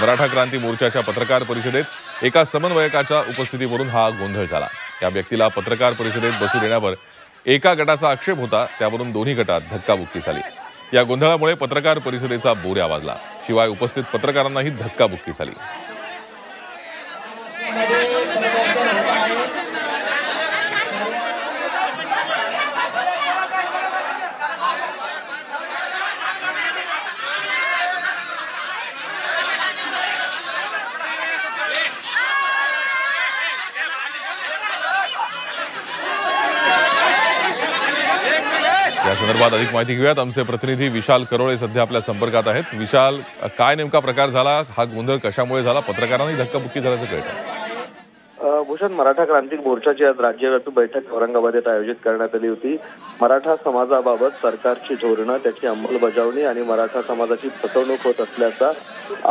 मराठा क्रांती मोर्चाच्या पत्रकार परिषदेत एका समन्वयकाच्या उपस्थितीवरून हा गोंधळ झाला. या व्यक्तीला पत्रकार परिषदेत बसू देण्यावर एका गटाचा आक्षेप होता त्यावरून दोन्ही गटात धक्काबुक्की झाली. या गोंधळामुळे पत्रकार परिषदेचा बोऱ्या वाजला शिवाय उपस्थित पत्रकारांनाही धक्काबुक्की झाली. या संदर्भात अधिक माहिती घेऊयात. आमचे प्रतिनिधी विशाल करोळे सध्या आपल्या संपर्कात आहेत. विशाल काय नेमका प्रकार झाला? हा गोंधळ कशामुळे झाला? पत्रकारांनी धक्काबुक्की झाल्याचं कळतं. भूषण मराठा क्रांतिक मोर्चाची आज राज्यव्यापी बैठक औरंगाबाद आयोजित करण्यात आली होती. मराठा समाजाबाबत सरकारची धोरणं त्याची अंमलबजावणी आणि मराठा समाजाची फसवणूक होत असल्याचा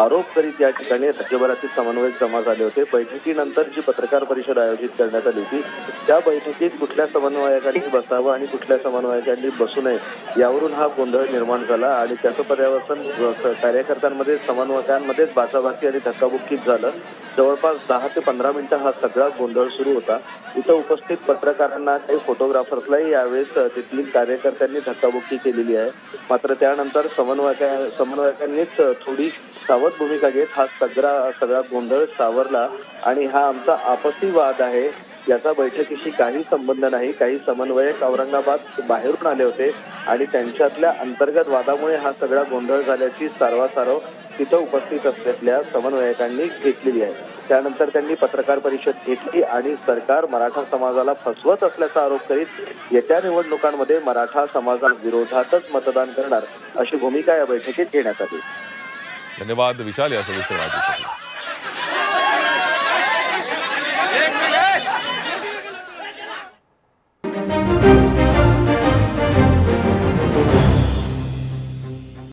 आरोप करीत या ठिकाणी राज्यभरातील समन्वयक जमा झाले होते. बैठकीनंतर जी पत्रकार परिषद आयोजित करण्यात आली होती त्या बैठकीत कुठल्या समन्वयकांनी बसावं आणि कुठल्या समन्वयकांनी बसू नये यावरून हा गोंधळ निर्माण झाला आणि त्याचं पर्यावसन कार्यकर्त्यांमध्ये समन्वयकांमध्येच बाचाबाची आणि धक्काबुक्कीच झालं. जवळपास दहा ते पंधरा मिनिटं हा सगळा गोंधळ सुरू होता. इथं उपस्थित पत्रकारांना काही फोटोग्राफर्सलाही यावेळेस तिथली कार्यकर्त्यांनी धक्काबुक्की केलेली आहे. मात्र त्यानंतर समन्वयका समन्वयकांनीच थोडी सावध भूमिका घेत हा सगळा सगळा गोंधळ सावरला आणि हा आमचा आपसी वाद आहे. याचा बैठकीशी काही संबंध नाही. काही समन्वयक औरंगाबाद बाहेरून आले होते आणि त्यांच्यातल्या अंतर्गत वादामुळे हा सगळा गोंधळ झाल्याची सारवासारव तिथं उपस्थित असलेल्या समन्वयकांनी घेतलेली आहे. त्यानंतर त्यांनी पत्रकार परिषद घेतली आणि सरकार मराठा समाजाला फसवत असल्याचा आरोप करीत येत्या निवडणुकांमध्ये मराठा समाजाविरोधातच मतदान करणार अशी भूमिका या बैठकीत घेण्यात आली. धन्यवाद. विशाल या सविस्तर